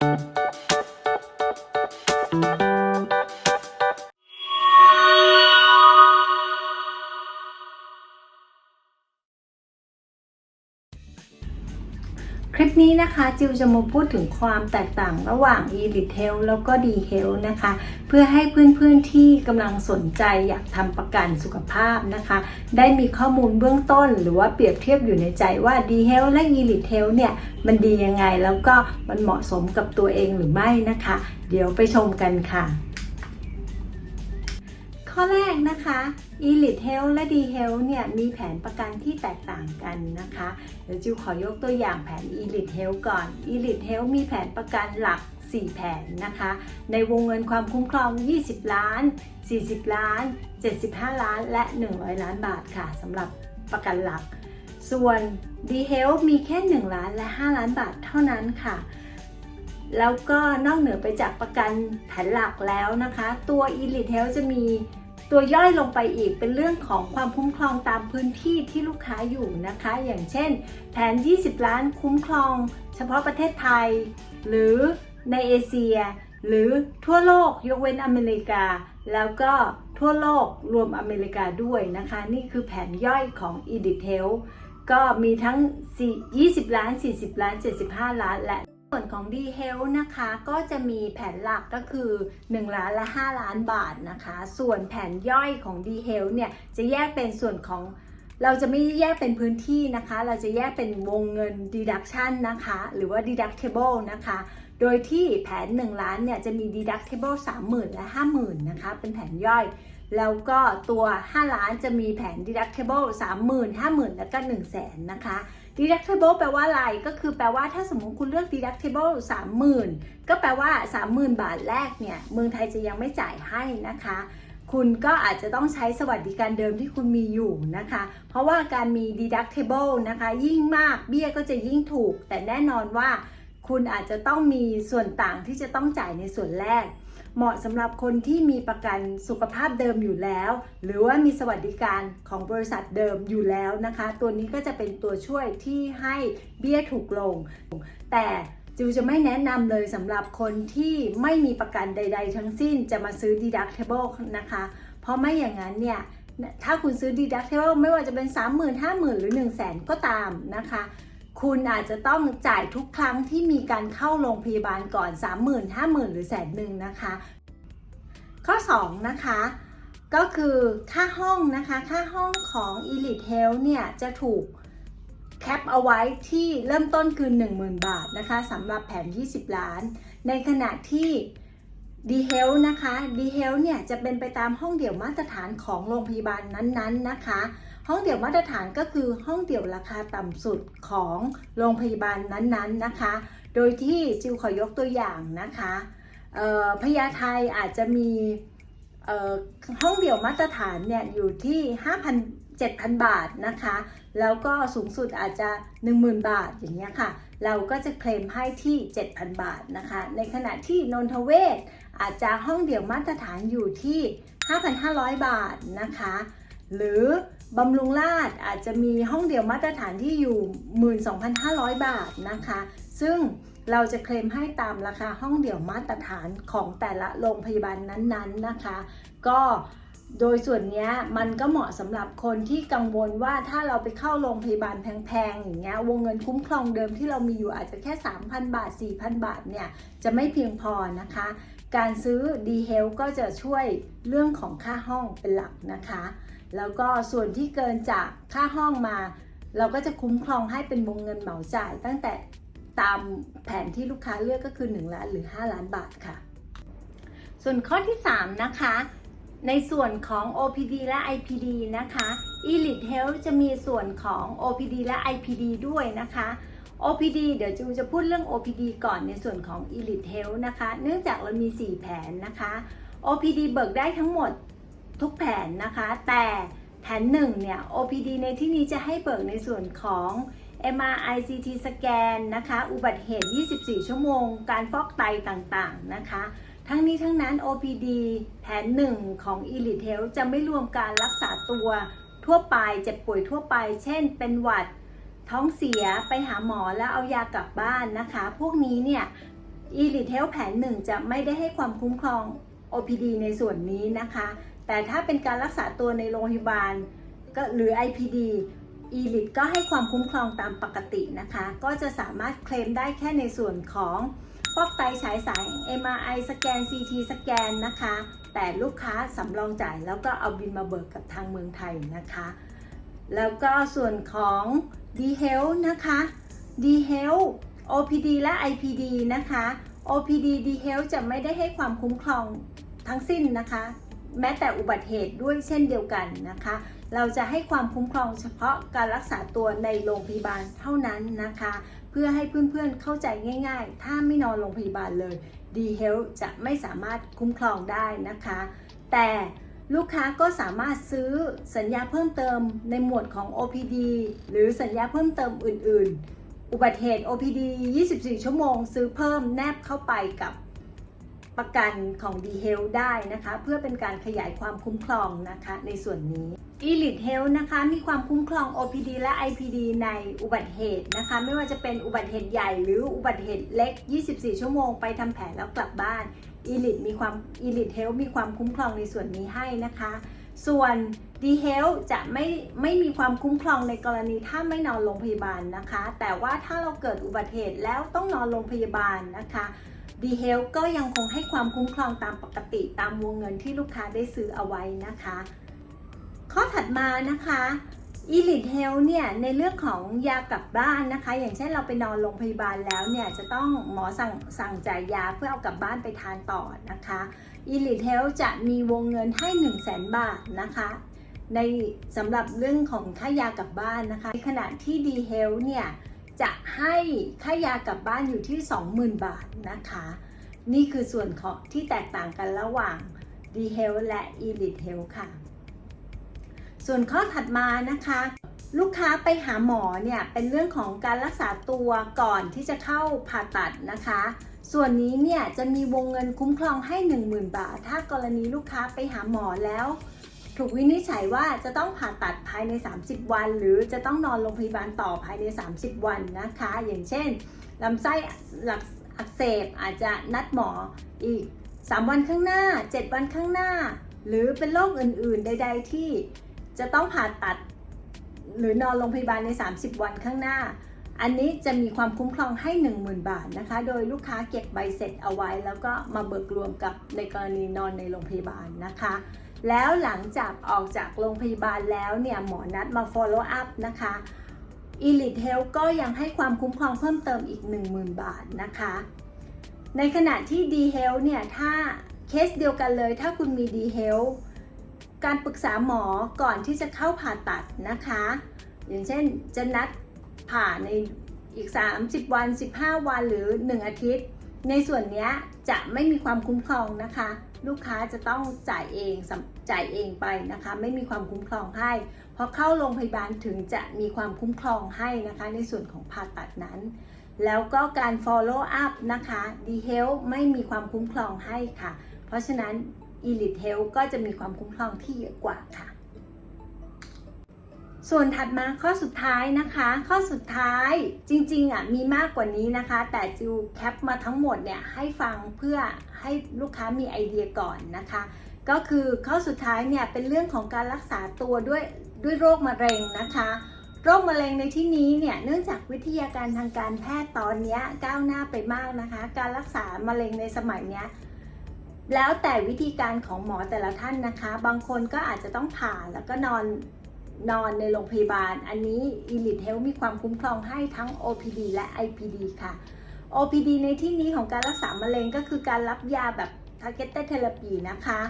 ค ลิปนี้นะคะจิวจะมาพูดถึงความแตกต่างระหว่าง Elite Health แล้วก็ D Health นะคะ เพื่อให้เพื่อนๆที่กำลังสนใจอยากทำประกันสุขภาพนะคะ ได้มีข้อมูลเบื้องต้น หรือว่าเปรียบเทียบอยู่ในใจว่า D Health และ Elite Health เนี่ย มันดียังไงแล้วก็มันเหมาะสมกับตัวเองหรือไม่นะคะ เดี๋ยวไปชมกันค่ะ ข้อแรกนะคะ Elite Health และ D Health เนี่ยมีแผนประกันที่แตกต่างกันนะคะเดี๋ยวจิวขอยกตัวอย่างแผน Elite Health ก่อน Elite Health มีแผนประกันหลัก 4 แผนนะคะ ในวงเงินความคุ้มครอง 20 ล้าน 40 ล้าน 75 ล้าน และ 100 ล้านบาทค่ะสำหรับประกันหลัก ส่วน D Health มีแค่ 1 ล้านและ 5 ล้านบาทเท่านั้นค่ะแล้วก็นอกเหนือไปจากประกันแผนหลักแล้วนะคะ ตัว Elite Health จะมี ตัวย่อยลงไปอีกเป็นเรื่องของความคุ้มครองตามพื้นที่ที่ลูกค้าอยู่นะคะ อย่างเช่น แผน 20 ล้านคุ้มครอง เฉพาะประเทศไทย หรือในเอเชีย หรือทั่วโลกยกเว้นอเมริกา แล้วก็ทั่วโลกรวมอเมริกาด้วยนะคะ นี่คือแผนย่อยของ e d i t e l ก็มีทั้ง 20 ล้าน 40 ล้าน 75 ล้านและ ส่วนของ D Health นะคะก็จะมีแผนหลักก็คือ 1 ล้านและ 5 ล้านบาทนะคะ ส่วนแผนย่อยของ D Health เนี่ยจะแยกเป็นส่วนของเราจะไม่แยกเป็นพื้นที่นะคะ เราจะแยกเป็นวงเงิน deduction นะคะ หรือว่า deductible นะคะ โดยที่แผน 1 ล้านเนี่ยจะมี deductible 30,000 และ 50,000 นะคะ เป็นแผนย่อย แล้วก็ตัว 5 ล้านจะมีแผน deductible 30,000 50,000 แล้วก็ 100,000 นะคะ deductible แปลว่าอะไร ก็คือแปลว่าถ้าสมมุติคุณเลือก deductible 30,000 ก็แปลว่า 30,000 บาทแรกเนี่ย เมืองไทยจะยังไม่จ่ายให้นะคะ คุณก็อาจจะต้องใช้สวัสดิการเดิมที่คุณมีอยู่นะคะ เพราะว่าการมี deductible นะคะ ยิ่งมากเบี้ยก็จะยิ่งถูก แต่แน่นอนว่าคุณอาจจะต้องมีส่วนต่างที่จะต้องจ่ายในส่วนแรก เหมาะสำหรับคนที่มีประกันสุขภาพเดิมอยู่แล้ว หรือว่ามีสวัสดิการของบริษัทเดิมอยู่แล้วนะคะ ตัวนี้ก็จะเป็นตัวช่วยที่ให้เบี้ยถูกลง แต่จิวจะไม่แนะนำเลยสำหรับคนที่ไม่มีประกันใด ๆ ทั้งสิ้นจะมาซื้อ deductible นะคะ เพราะไม่อย่างนั้นเนี่ยถ้าคุณซื้อ deductible ไม่ว่าจะเป็น 30,000 50,000 หรือ 1 0 0 0 0แก็ตามนะคะ คุณอาจจะต้องจ่ายทุกครั้งที่มีการเข้าโรงพยาบาลก่อน 30,000 50,000 หรือแสนหนึ่งนะคะ ข้อ 2 นะคะก็คือค่าห้องนะคะ ค่าห้องของ Elite Health เนี่ยจะถูกแคปเอาไว้ที่เริ่มต้นคือ 10,000 บาทนะคะสำหรับแผน 20 ล้าน ในขณะที่ D Health นะคะ D Health เนี่ยจะเป็นไปตามห้องเดี่ยวมาตรฐานของโรงพยาบาลนั้นๆนะคะ ห้องเดี่ยวมาตรฐานก็คือห้องเดี่ยวราคาต่ำสุดของโรงพยาบาลนั้นๆนะคะ โดยที่จิวขอยกตัวอย่างนะคะพญาไทอาจจะมีห้องเดี่ยวมาตรฐานเนี่ยอยู่ที่ 5,000 7,000 บาทนะคะ แล้วก็สูงสุดอาจจะ 10,000 บาทอย่างเงี้ยค่ะ เราก็จะเคลมให้ที่ 7,000 บาทนะคะ ในขณะที่นนทเวศอาจจะห้องเดี่ยวมาตรฐานอยู่ที่ 5,500 บาทนะคะ หรือบำรุงราษฎร์อาจจะมีห้องเดี่ยวมาตรฐานที่อยู่ 12,500 บาทนะคะ ซึ่งเราจะเคลมให้ตามราคาห้องเดี่ยวมาตรฐานของแต่ละโรงพยาบาลนั้นๆนะคะ ก็โดยส่วนนี้มันก็เหมาะสำหรับคนที่กังวลว่าถ้าเราไปเข้าโรงพยาบาลแพงๆอย่างเงี้ยวงเงินคุ้มครองเดิมที่เรามีอยู่อาจจะแค่ 3,000 บาท 4,000 บาทเนี่ยจะไม่เพียงพอนะคะ การซื้อ d h e a l ก็จะช่วยเรื่องของค่าห้องเป็นหลักนะคะ แล้วก็ส่วนที่เกินจากค่าห้องมา เราก็จะคุ้มครองให้เป็นวงเงินเหมาจ่าย ตั้งแต่ตามแผนที่ลูกค้าเลือกก็คือ 1 ล้านหรือ 5 ล้านบาทค่ะ ส่วนข้อที่ 3 นะคะ ในส่วนของ OPD และ IPD นะคะ Elite Health จะมีส่วนของ OPD และ IPD ด้วยนะคะ OPD เดี๋ยวจูจะพูดเรื่อง OPD ก่อนในส่วนของ Elite Health นะคะ เนื่องจากเรามี 4 แผนนะคะ OPD เบิกได้ทั้งหมด ทุกแผนนะคะ แต่แผน1เนี่ย OPD ในที่นี้จะให้เบิกในส่วนของ MRI CT สแกนนะคะ อุบัติเหตุ 24 ชั่วโมง การฟอกไตต่างๆนะคะ ทั้งนี้ทั้งนั้น OPD แผนหนึ่งของ Elite Health จะไม่รวมการรักษาตัวทั่วไปเจ็บป่วยทั่วไป เช่น เป็นหวัดท้องเสียไปหาหมอแล้วเอายากลับบ้านนะคะ พวกนี้เนี่ย Elite Health แผนหนึ่งจะไม่ได้ให้ความคุ้มครอง OPD ในส่วนนี้นะคะ แต่ถ้าเป็นการรักษาตัวในโรงพยาบาลก็หรือ IPD Elite ก็ให้ความคุ้มครองตามปกตินะคะ ก็จะสามารถเคลมได้แค่ในส่วนของฟอกไตฉายแสง MRI สแกน CT สแกนนะคะ แต่ลูกค้าสำรองจ่ายแล้วก็เอาบินมาเบิกกับทางเมืองไทยนะคะ แล้วก็ส่วนของ D Health นะคะ D Health OPD และ IPD นะคะ OPD D Health จะไม่ได้ให้ความคุ้มครองทั้งสิ้นนะคะ แม้แต่อุบัติเหตุด้วยเช่นเดียวกันนะคะ เราจะให้ความคุ้มครองเฉพาะการรักษาตัวในโรงพยาบาลเท่านั้นนะคะ เพื่อให้เพื่อนๆเข้าใจง่าย ๆ ถ้าไม่นอนโรงพยาบาลเลย D Health จะไม่สามารถคุ้มครองได้นะคะ แต่ลูกค้าก็สามารถซื้อสัญญาเพิ่มเติมในหมวดของ OPD หรือสัญญาเพิ่มเติมอื่น ๆ อุบัติเหตุ OPD 24 ชั่วโมง ซื้อเพิ่มแนบเข้าไปกับ ประกันของ D Health ได้นะคะ เพื่อเป็นการขยายความคุ้มครองนะคะในส่วนนี้ Elite Health นะคะมีความคุ้มครอง OPD และ IPD ในอุบัติเหตุนะคะ ไม่ว่าจะเป็นอุบัติเหตุใหญ่หรืออุบัติเหตุเล็ก 24 ชั่วโมงไปทำแผลแล้วกลับบ้าน Elite มีความ Elite Health มีความคุ้มครองในส่วนนี้ให้นะคะ ส่วน D Health จะไม่ไม่มีความคุ้มครองในกรณีถ้าไม่นอนโรงพยาบาลนะคะ แต่ว่าถ้าเราเกิดอุบัติเหตุแล้วต้องนอนโรงพยาบาลนะคะ D Health ก็ยังคงให้ความคุ้มครองตามปกติตามวงเงินที่ลูกค้าได้ซื้อเอาไว้นะคะ ข้อถัดมานะคะ Elite Health เนี่ยในเรื่องของยากลับบ้านนะคะ อย่างเช่นเราไปนอนโรงพยาบาลแล้วเนี่ยจะต้องหมอสั่งสั่งจ่ายยาเพื่อเอากลับบ้านไปทานต่อนะคะ Elite Health จะมีวงเงินให้ 1 0 0 0 0แบาทนะคะในสำหรับเรื่องของค่ายากลับบ้านนะคะในขณะที่ D Health เนี่ย จะให้ค่ายากลับบ้านอยู่ที่ 20,000 บาทนะคะ นี่คือส่วนของที่แตกต่างกันระหว่าง D Health และ Elite Health ค่ะ ส่วนข้อถัดมานะคะ ลูกค้าไปหาหมอเนี่ยเป็นเรื่องของการรักษาตัวก่อนที่จะเข้าผ่าตัดนะคะ ส่วนนี้เนี่ยจะมีวงเงินคุ้มครองให้ 10,000 บาท ถ้ากรณีลูกค้าไปหาหมอแล้ว ถูกวินิจฉัยว่าจะต้องผ่าตัดภายใน 30 วัน หรือจะต้องนอนโรงพยาบาลต่อภายใน 30 วันนะคะ อย่างเช่นลำไส้อักเสบอาจจะนัดหมออีก 3 วันข้างหน้า 7 วันข้างหน้า หรือเป็นโรคอื่นๆ ใด ๆ ที่จะต้องผ่าตัด หรือนอนโรงพยาบาลใน 30 วันข้างหน้า อันนี้จะมีความคุ้มครองให้ 10,000 บาทนะคะ โดยลูกค้าเก็บใบเสร็จเอาไว้ แล้วก็มาเบิกรวมกับในกรณีนอนในโรงพยาบาลนะคะ แล้วหลังจากออกจากโรงพยาบาลแล้วเนี่ยหมอนัดมา follow up นะคะ Elite Health ก็ยังให้ความคุ้มครองเพิ่มเติมอีก 10,000 บาทนะคะ ในขณะที่ D Health เนี่ยถ้าเคสเดียวกันเลย ถ้าคุณมี D Health การปรึกษาหมอก่อนที่จะเข้าผ่าตัดนะคะ อย่างเช่นจะนัดผ่าในอีก 30 วัน 15 วันหรือ 1 อาทิตย์ ในส่วนนี้จะไม่มีความคุ้มครองนะคะ ลูกค้าจะต้องจ่ายเองจ่ายเองไปนะคะ ไม่มีความคุ้มครองให้พอเข้าโรงพยาบาลถึงจะมีความคุ้มครองให้นะคะ ในส่วนของผ่าตัดนั้น แล้วก็การ follow up นะคะ D Health ไม่มีความคุ้มครองให้ค่ะ เพราะฉะนั้น Elite Health ก็จะมีความคุ้มครองที่เยอะกว่าค่ะ ส่วนถัดมาข้อสุดท้ายนะคะ ข้อสุดท้ายจริงๆอะมีมากกว่านี้นะคะ แต่จิวแคปมาทั้งหมดเนี่ยให้ฟังเพื่อให้ลูกค้ามีไอเดียก่อนนะคะ ก็คือข้อสุดท้ายเนี่ยเป็นเรื่องของการรักษาตัวด้วยด้วยโรคมะเร็งนะคะโรคมะเร็งในที่นี้เนี่ยเนื่องจากวิทยาการทางการแพทย์ตอนนี้ก้าวหน้าไปมากนะคะ การรักษามะเร็งในสมัยเนี้ยแล้วแต่วิธีการของหมอแต่ละท่านนะคะ บางคนก็อาจจะต้องผ่าแล้วก็นอน นอนในโรงพยาบาล อันนี้ Elite Health มีความคุ้มครองให้ทั้ง OPD และ IPD ค่ะ OPD ในที่นี้ของการรักษามะเร็งก็คือการรับยาแบบ Targeted Therapy นะคะ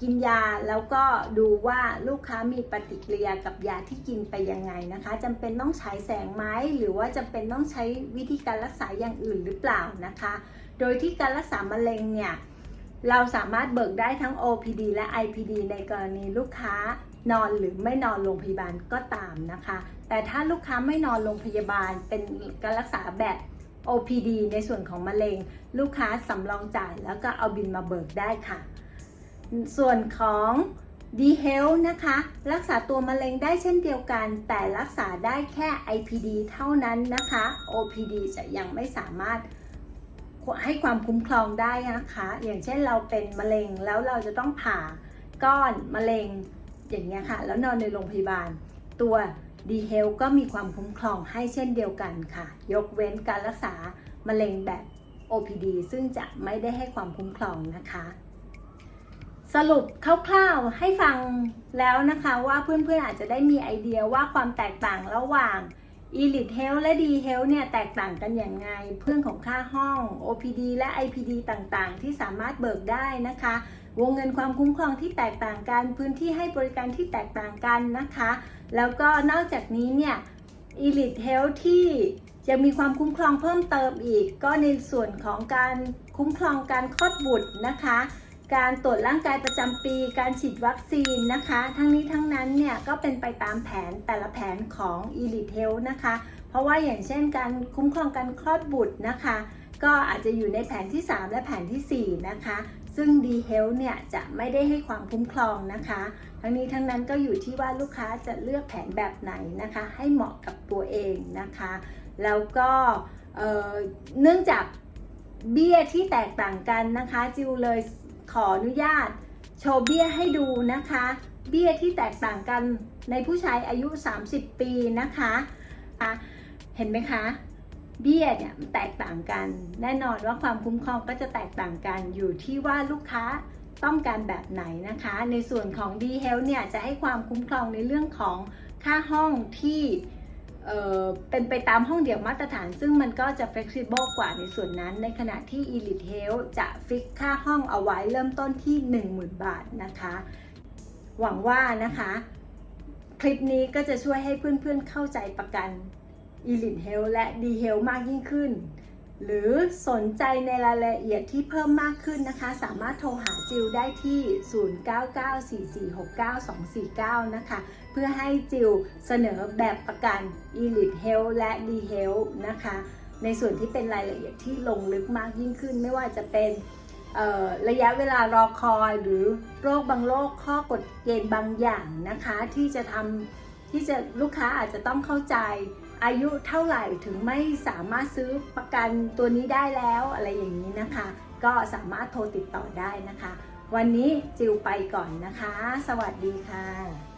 กินยาแล้วก็ดูว่าลูกค้ามีปฏิกิริยากับยาที่กินไปยังไงนะคะจำเป็นต้องใช้แสงไหมหรือว่าจำเป็นต้องใช้วิธีการรักษาอย่างอื่นหรือเปล่านะคะ โดยที่การรักษามะเร็งเนี่ยเราสามารถเบิกได้ทั้ง OPD และ IPD ในกรณีลูกค้า นอนหรือไม่นอนโรงพยาบาลก็ตามนะคะ แต่ถ้าลูกค้าไม่นอนโรงพยาบาลเป็นการรักษาแบบ OPD ในส่วนของมะเร็ง ลูกค้าสำรองจ่ายแล้วก็เอาบินมาเบิกได้ค่ะ ส่วนของ D Health นะคะ รักษาตัวมะเร็งได้เช่นเดียวกัน แต่รักษาได้แค่ IPD เท่านั้นนะคะ OPD จะยังไม่สามารถให้ความคุ้มครองได้นะคะ อย่างเช่นเราเป็นมะเร็งแล้วเราจะต้องผ่าก้อนมะเร็ง อย่างเงี้ยค่ะ แล้วนอนในโรงพยาบาล ตัว d h e a l ก็มีความคุ้มครองให้เช่นเดียวกันค่ะ ยกเว้นการรักษามะเร็งแบบ OPD ซึ่งจะไม่ได้ให้ความคุ้มครองนะคะ สรุปคร่าวๆให้ฟังแล้วนะคะว่าเพื่อนๆอาจจะได้มีไอเดียว่าความแตกต่างระหว่าง Elite Health และ D Health เนี่ยแตกต่างกันอย่างไง เพื่อนของค่าห้อง OPD และ IPD ต่างๆ ที่สามารถเบิกได้นะคะ วงเงินความคุ้มครองที่แตกต่างกัน พื้นที่ให้บริการที่แตกต่างกันนะคะ แล้วก็นอกจากนี้เนี่ย Elite Health ที่จะมีความคุ้มครองเพิ่มเติมอีก ก็ในส่วนของการคุ้มครองการคลอดบุตรนะคะ การตรวจร่างกายประจำปี การฉีดวัคซีนนะคะ ทั้งนี้ทั้งนั้นเนี่ยก็เป็นไปตามแผนแต่ละแผนของ Elite Health นะคะ เพราะว่าอย่างเช่นการคุ้มครองการคลอดบุตรนะคะ ก็อาจจะอยู่ในแผนที่ 3 และแผนทีสี่4 นะคะ ซึ่ง D Health เนี่ยจะไม่ได้ให้ความคุ้มครองนะคะ ทั้งนี้ทั้งนั้นก็อยู่ที่ว่าลูกค้าจะเลือกแผนแบบไหนนะคะ ให้เหมาะกับตัวเองนะคะ แล้วก็เนื่องจากเบี้ยที่แตกต่างกันนะคะ จิวเลยขออนุญาตโชว์เบี้ยให้ดูนะคะ เบี้ยที่แตกต่างกันในผู้ชายอายุ 30 ปีนะคะะเห็นไหมคะ เบี้ยเนี่ยมันแตกต่างกัน แน่นอนว่าความคุ้มครองก็จะแตกต่างกันอยู่ที่ว่าลูกค้าต้องการแบบไหนนะคะ ในส่วนของ D Health เนี่ยจะให้ความคุ้มครองในเรื่องของค่าห้องที่เออเป็นไปตามห้องเดี่ยวมาตรฐาน ซึ่งมันก็จะ flexible กว่าในส่วนนั้น ในขณะที่ Elite Health จะฟิกค่าห้องเอาไว้เริ่มต้นที่ 10,000 บาทนะคะ หวังว่านะคะ คลิปนี้ก็จะช่วยให้เพื่อนๆเข้าใจประกัน Elite Health และ D Health มากยิ่งขึ้น หรือสนใจในรายละเอียดที่เพิ่มมากขึ้นนะคะ สามารถโทรหาจิวได้ที่ 0994469249 นะคะ เพื่อให้จิวเสนอแบบประกัน Elite Health และ D Health นะคะ ในส่วนที่เป็นรายละเอียดที่ลงลึกมากยิ่งขึ้น ไม่ว่าจะเป็นระยะเวลารอคอยหรือโรคบางโรคข้อกฎเกณฑ์บางอย่างนะคะ ที่จะทำที่จะลูกค้าอาจจะต้องเข้าใจ อายุเท่าไหร่ถึงไม่สามารถซื้อประกันตัวนี้ได้แล้วอะไรอย่างนี้นะคะ ก็สามารถโทรติดต่อได้นะคะ วันนี้จิวไปก่อนนะคะ สวัสดีค่ะ